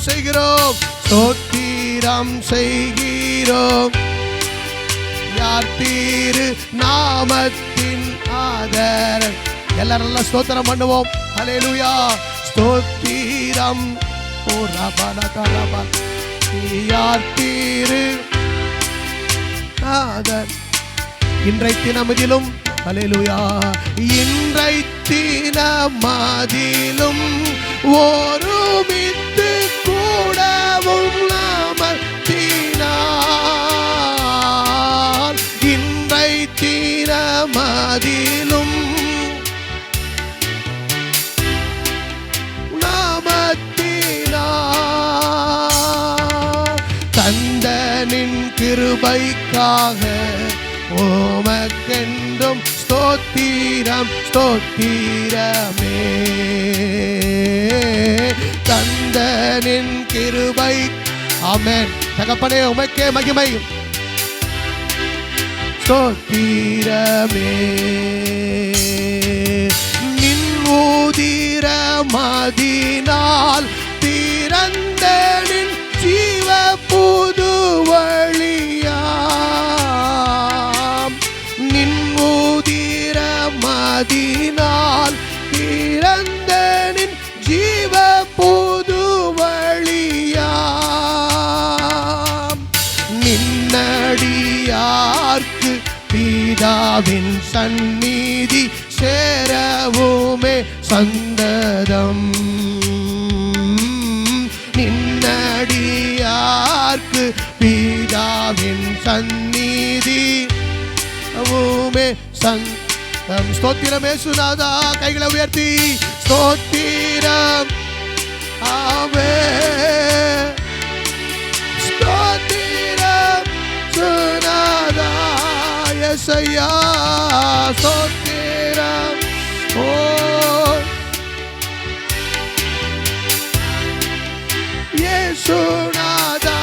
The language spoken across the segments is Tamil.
ஸ்தோத்திரம் செய்கிறோம். ஸ்தோத்திரம் செய்கிறோம். யார் தீரு நாமத்தின் ஆதர எல்லாரும் நல்லா ஸ்தோத்திரம் பண்ணுவோம். அலையலுயா ஸ்தோத்திரம். ஓ ரபல கரப யார் தீரு ஆதர் இன்றை தினமதிலும் ஹalleluya இன்றை தினமதிலும் நாமத்தினால் தந்தனின் கிருபைக்காக ஓமக்கென்றும் ஸ்தோத்திரம் ஸ்தோத்திரமே. தந்தனின் கிருபை அமேன் தகப்பனே உமக்கே மகிமையும் ஸ்தோத்திரமே நின் மதினால் திறந்தனின் ஜீவ புது வழியாம் நின் ஊதிர மதினால் திறந்தனின் ஜீவ பிதாவின் சந்நிதி சேரவுமே சந்ததம். நின்னடியார்க்கு பிதாவின் சந்நிதி வுமே சந்தம் ஸ்தோத்திரமே சுனாதா கைகளை உயர்த்தி ஸ்தோத்திரம். ஆவே எசையா ஸ்தோத்திரம் ஓ இயேசுநாதா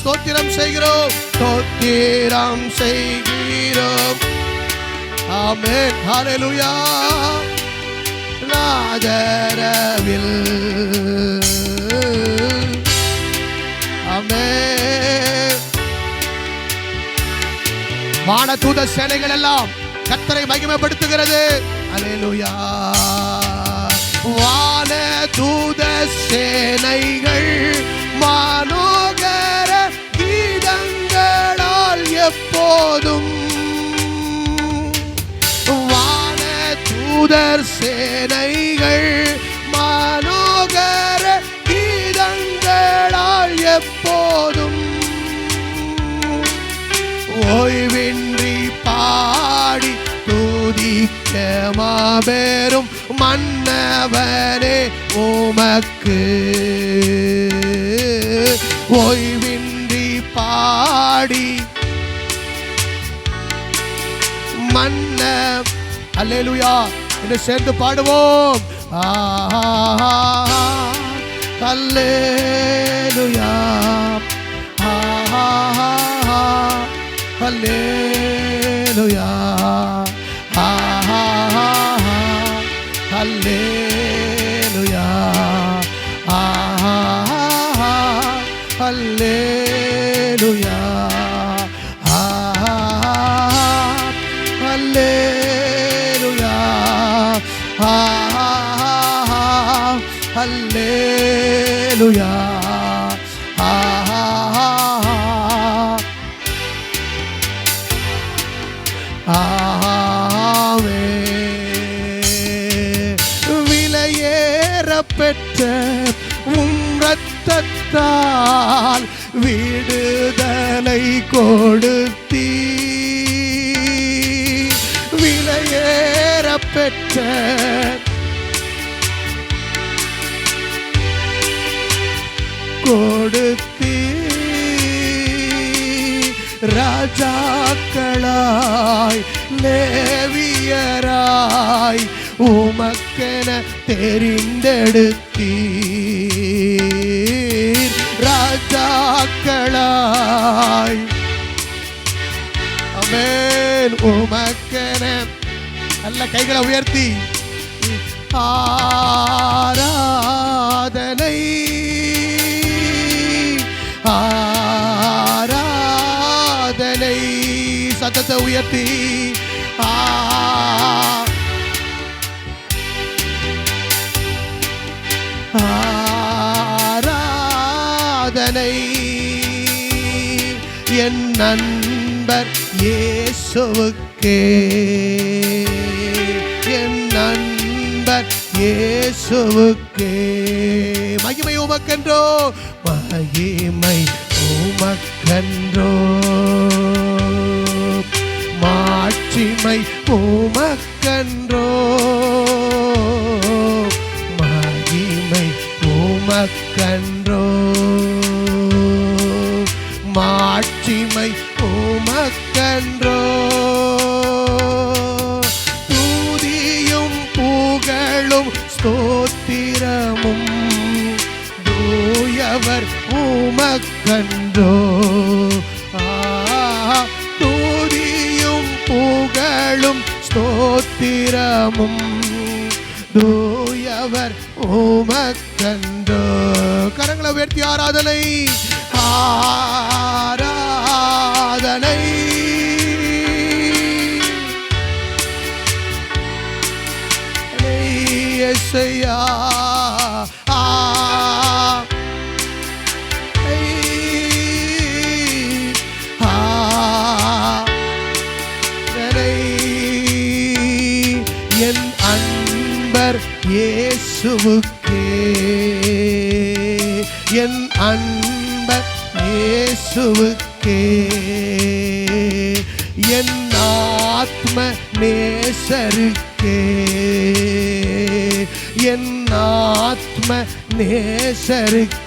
ஸ்தோத்திரம் செய்கிறோம் ஸ்தோத்திரம் செய்கிறோம் ஆமென் ஹalleluya நாதரவில் ஆமென் வானதூத சேனைகள் எல்லாம் கத்தரை மகிமைப்படுத்துகிறது. அலேலுயா வானதூத சேனைகள் மானோகர கீதங்களால் எப்போதும். வானதூதர் சேனைகள் மானோகர கீதங்களால் எப்போதும். ஓய்வில் பாடி துதிக்க மாபெரும் மன்னவனே உமக்கு ஓய்வின்றி பாடி மன்ன அல்லேலுயா என்று சேர்ந்து பாடுவோம். அல்லேலூயா. அல்லேலூயா அல்லேலூயா அல்லேலூயா அல்லேலூயா அல்லேலூயா ஆவே விலையேற பெற்ற உம் ரத்தத்தால் விடுதலை கொடுத்தீ விலையேற பெற்ற கொடுத்த ராஜாக்களாய் லேவியராய் உமக்கென தெரிந்தெடுத்தீர். ராஜாக்களாய் அமேன் உமக்கென நல்ல கைகளை உயர்த்தி ஆராதனை. ஆ உயர்த்தி ஆ. ஆராதனை. என் நண்பர் இயேசுவுக்கே. என் நண்பர் இயேசுவுக்கே. மகிமை உமக்கன்றோ மகிமை உமக்கன்றோ. மாட்சிமை உமக்கன்றோ? மகிமை உமக்கன்றோ? மாட்சிமை உமக்கன்றோ? தூதியும் புகழும் ஸ்தோத்திரமும் தூயவர் உமக்கன்றோ? ஸ்தோத்திரமும் தூயவர் உமக்கன்றோ. கரங்களை உயர்த்தி ஆராதனை. ஆராதனை. இயேசையா இயேசுவுக்கே என் அன்ப இயேசுவுக்கே என் ஆத்ம நேசருக்கே. என் ஆத்ம நேசருக்கே.